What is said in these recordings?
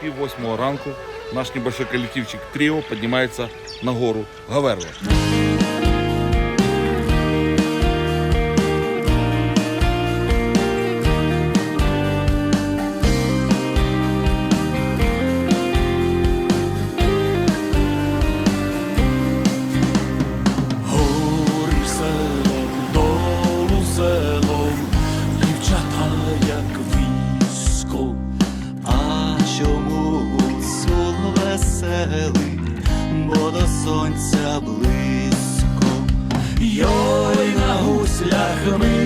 пів восьмого ранку наш небольшой коллективчик Тріо піднімається на гору Гаверло. Веселий, бо до сонця близько. Йой на гуслях ми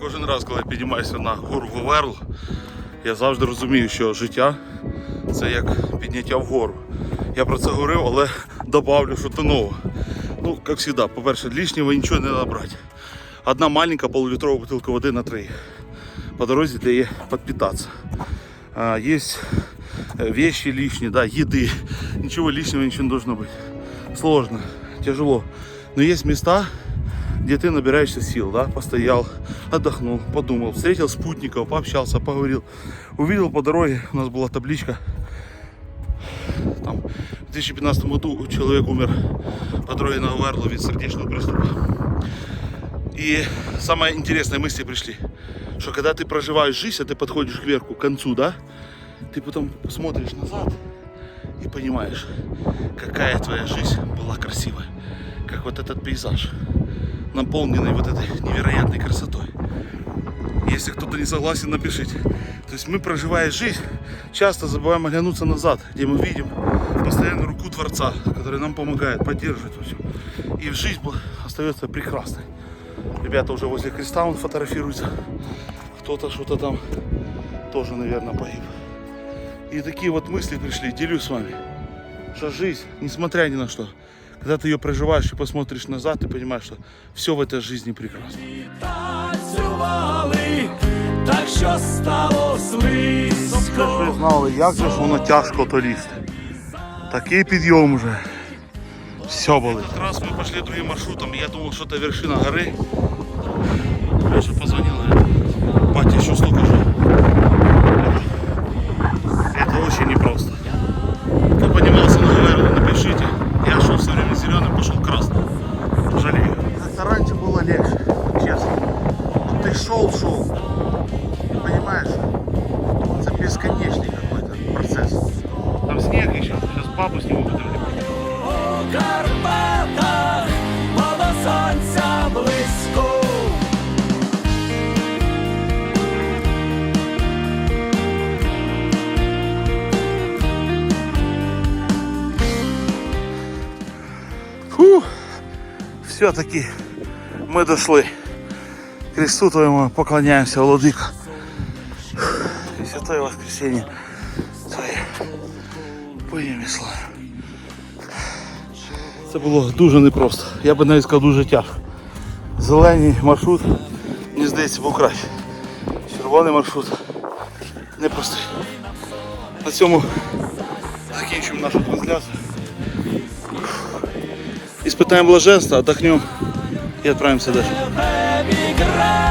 Кожен раз, коли я піднімаюся на гору Говерл, я завжди розумію, що життя це як підняття вгору. Я про це говорив, але добавлю, що то нове. Ну, як завжди, по-перше, лишнього нічого не набрати. Одна маленька полулітрова бутилка води на три. По дорозі для її підпитатися. А, есть э, вещи лишние, да, еды. Ничего лишнего, ничего не должно быть. Сложно, тяжело. Но есть места, где ты набираешься сил, да, постоял, отдохнул, подумал, встретил спутников, пообщался, поговорил. Увидел по дороге, у нас была табличка, там, в 2015 году человек умер по дороге на Уверло від сердечного приступа. И самое интересное мысли пришли, что когда ты проживаешь жизнь, а ты подходишь к верху, к концу, да, ты потом смотришь назад и понимаешь, какая твоя жизнь была красивая, как вот этот пейзаж, наполненный вот этой невероятной красотой. Если кто-то не согласен, напишите. То есть мы, проживая жизнь, часто забываем оглянуться назад, где мы видим постоянно руку Творца, который нам помогает, поддерживает всем. И жизнь остается прекрасной. Ребята уже возле креста он фотографируется. Кто-то что-то там тоже, наверное, погиб. И такие вот мысли пришли, делюсь с вами. Что жизнь, несмотря ни на что, когда ты ее проживаешь и посмотришь назад, ты понимаешь, что все в этой жизни прекрасно. танцювали, так що стало слизько. Ви знали, як же ж воно тяжко то лізти. Такий підйом уже. Все болить. Этот раз мы пошли другим маршрутом, и я думал, что это вершина горы. Леша позвонил, говорит, батя еще столько папу сниму будем. У Карпатах, бо до сонця близько. Фу, все-таки мы дошли. Кресту твоему поклоняемся, Владыка. И святое воскресенье Твоє. Поїмі. Це було дуже непросто. Я би навіть сказав дуже тяжко. Зелений маршрут, мені здається, був краще. Червоний маршрут непростий. На цьому закінчуємо нашу трансляцію. Испытаем блаженство, отдохнем дальше. Тебе краю